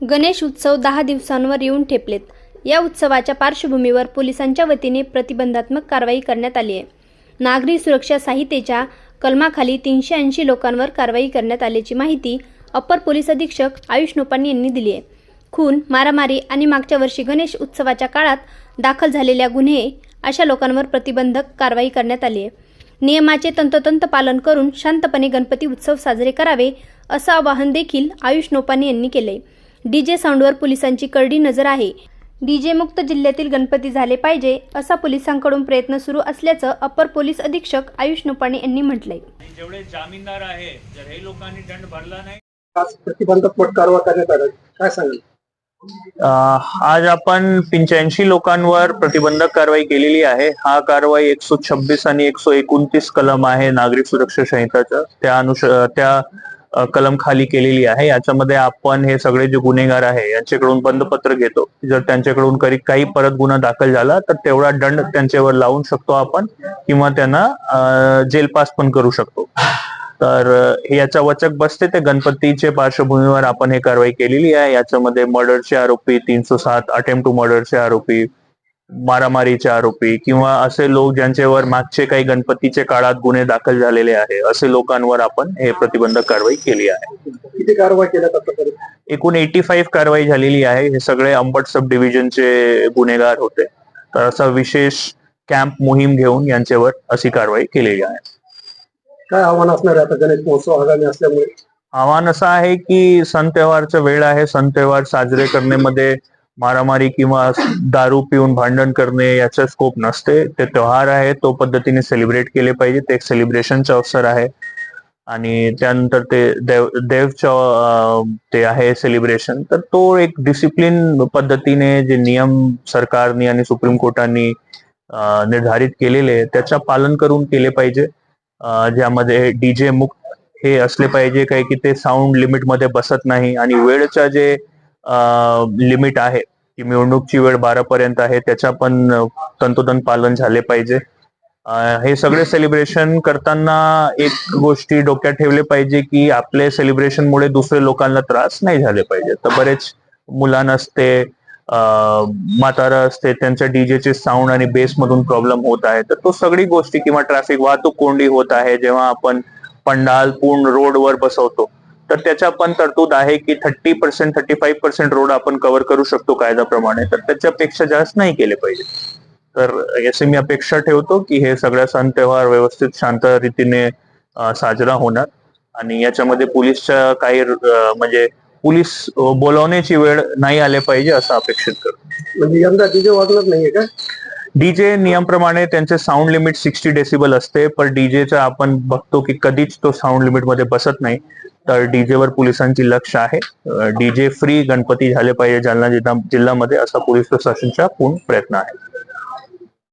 गणेश उत्सव दहा दिवसांवर येऊन ठेपलेत. या उत्सवाच्या पार्श्वभूमीवर पोलिसांच्या वतीने प्रतिबंधात्मक कारवाई करण्यात आली आहे. नागरी सुरक्षा संहितेच्या कलमाखाली तीनशे ऐंशी लोकांवर कारवाई करण्यात आल्याची माहिती अप्पर पोलीस अधीक्षक आयुष नोपानी यांनी दिली आहे. खून मारामारी आणि मागच्या वर्षी गणेश उत्सवाच्या काळात दाखल झालेल्या गुन्हे अशा लोकांवर प्रतिबंधक कारवाई करण्यात आली आहे. नियमाचे तंतोतंत पालन करून शांतपणे गणपती उत्सव साजरे करावे असं आवाहन देखील आयुष नोपानी यांनी केले डीजे साऊंडवर पोलिसांची करडी नजर आहे. डीजे मुक्त जिल्ह्यातील गणपती झाले पाहिजे असा पोलिसांकडून प्रयत्न सुरू असल्याचं अप्पर पोलीस अधीक्षक आयुष नोपाणे यांनी म्हटलंय. आणि जेवढे जामीनदार आहे जर हे लोकांनी दंड भरला नाही. आज प्रतिबंधात्मक कारवाई करण्यात काय सांगाल? आज आपण पंच्याऐंशी लोकांवर प्रतिबंधक कारवाई केलेली आहे. हा कारवाई एकशे छब्बीस आणि एकशे एकोणतीस कलम आहे नागरिक सुरक्षा संहिताचं. त्या अनुष त्या कलम खाली केलेली आहे. याच्यामध्ये आपण हे सगळे जे गुन्हेगार आहे यांच्याकडून बंदपत्र घेतो. जर त्यांच्याकडून कधी काही परत गुन्हा दाखल झाला तर तेवढा दंड त्यांच्यावर लावून शकतो आपण किंवा त्यांना जेल पास पण करू शकतो. तर याचा वचक बसते ते गणपतीचे पार्श्वभूमीवर आपण हे कारवाई केलेली आहे. याच्यामध्ये मर्डरचे आरोपी तीनशे सात अटेम्प्ट टू मर्डरचे आरोपी मारामारीचे आरोपी किंवा असे लोक ज्यांच्यावर मागचे काही गणपतीचे काळात गुन्हे दाखल झालेले आहे असे लोकांवर आपण हे प्रतिबंधक कारवाई केली आहे. किती कारवाई आतापर्यंत एकूण एटी फाईव्ह कारवाई झालेली आहे. हे सगळे अंबड सब डिव्हिजनचे गुन्हेगार होते. तर असा विशेष कॅम्प मोहीम घेऊन यांच्यावर अशी कारवाई केलेली आहे. काय आव्हान असणार आहे आता? गणेश महोत्सव आगामी असल्यामुळे? आव्हान असं आहे की सण त्योहारचा वेळ आहे. सण त्योहार साजरे करण्यामध्ये मारामारी किंवा दारू पिऊन भांडण करणे याचा स्कोप नसते. ते त्योहार आहे तो पद्धतीने सेलिब्रेट केले पाहिजे. ते एक सेलिब्रेशनचा अवसर आहे. आणि त्यानंतर ते देव देवचं ते आहे सेलिब्रेशन तर तो एक डिसिप्लिन पद्धतीने जे नियम सरकारने आणि सुप्रीम कोर्टाने निर्धारित केलेले त्याचं पालन करून केले पाहिजे. ज्यामध्ये डीजे मुक्त हे असले पाहिजे काय की ते साऊंड लिमिटमध्ये बसत नाही. आणि वेळच्या जे लिमिट आहे. की निवडणूकची वेळ बारा पर्यंत आहे. त्याच्या पण तंतोतंत पालन झाले पाहिजे. हे सगळे सेलिब्रेशन करताना एक गोष्टी डोक्यात ठेवले पाहिजे की आपले सेलिब्रेशन मुळे दुसरे लोकांना त्रास नाही झाले पाहिजे. तर बरेच मुलांना असते म्हातारा असते त्यांच्या डीजेचे साऊंड आणि बेस मधून प्रॉब्लेम होत आहे. तर तो सगळी गोष्टी किंवा ट्रॅफिक वाहतूक कोंडी होत आहे. जेव्हा आपण पंडाल पूर्ण रोडवर बसवतो तर त्याच्या पण तरतूद आहे की thirty percent thirty five percent road आपण कव्हर करू शकतो कायद्याप्रमाणे. तर त्याच्यापेक्षा जास्त नाही केले पाहिजे. तर याचे मी अपेक्षा ठेवतो की हे सगळ्या सण त्योहार व्यवस्थित शांत रीतीने साजरा होणार. आणि याच्यामध्ये पोलीसच्या काही म्हणजे पोलीस बोलावण्याची वेळ नाही आले पाहिजे असं अपेक्षित करतो. म्हणजे यंदा तिथे वागणार नाहीये का? डीजे नियमप्रमाणे त्यांचे साऊंड लिमिट सिक्स्टी डेसिबल असते. पण डीजेचा आपण बघतो की कधीच तो साऊंड लिमिटमध्ये बसत नाही. तर डीजेवर पोलिसांची लक्ष आहे. डीजे फ्री गणपती झाले पाहिजे जालना जिल्हा जिल्ह्यामध्ये असा पोलीस प्रशासनचा पूर्ण प्रयत्न आहे.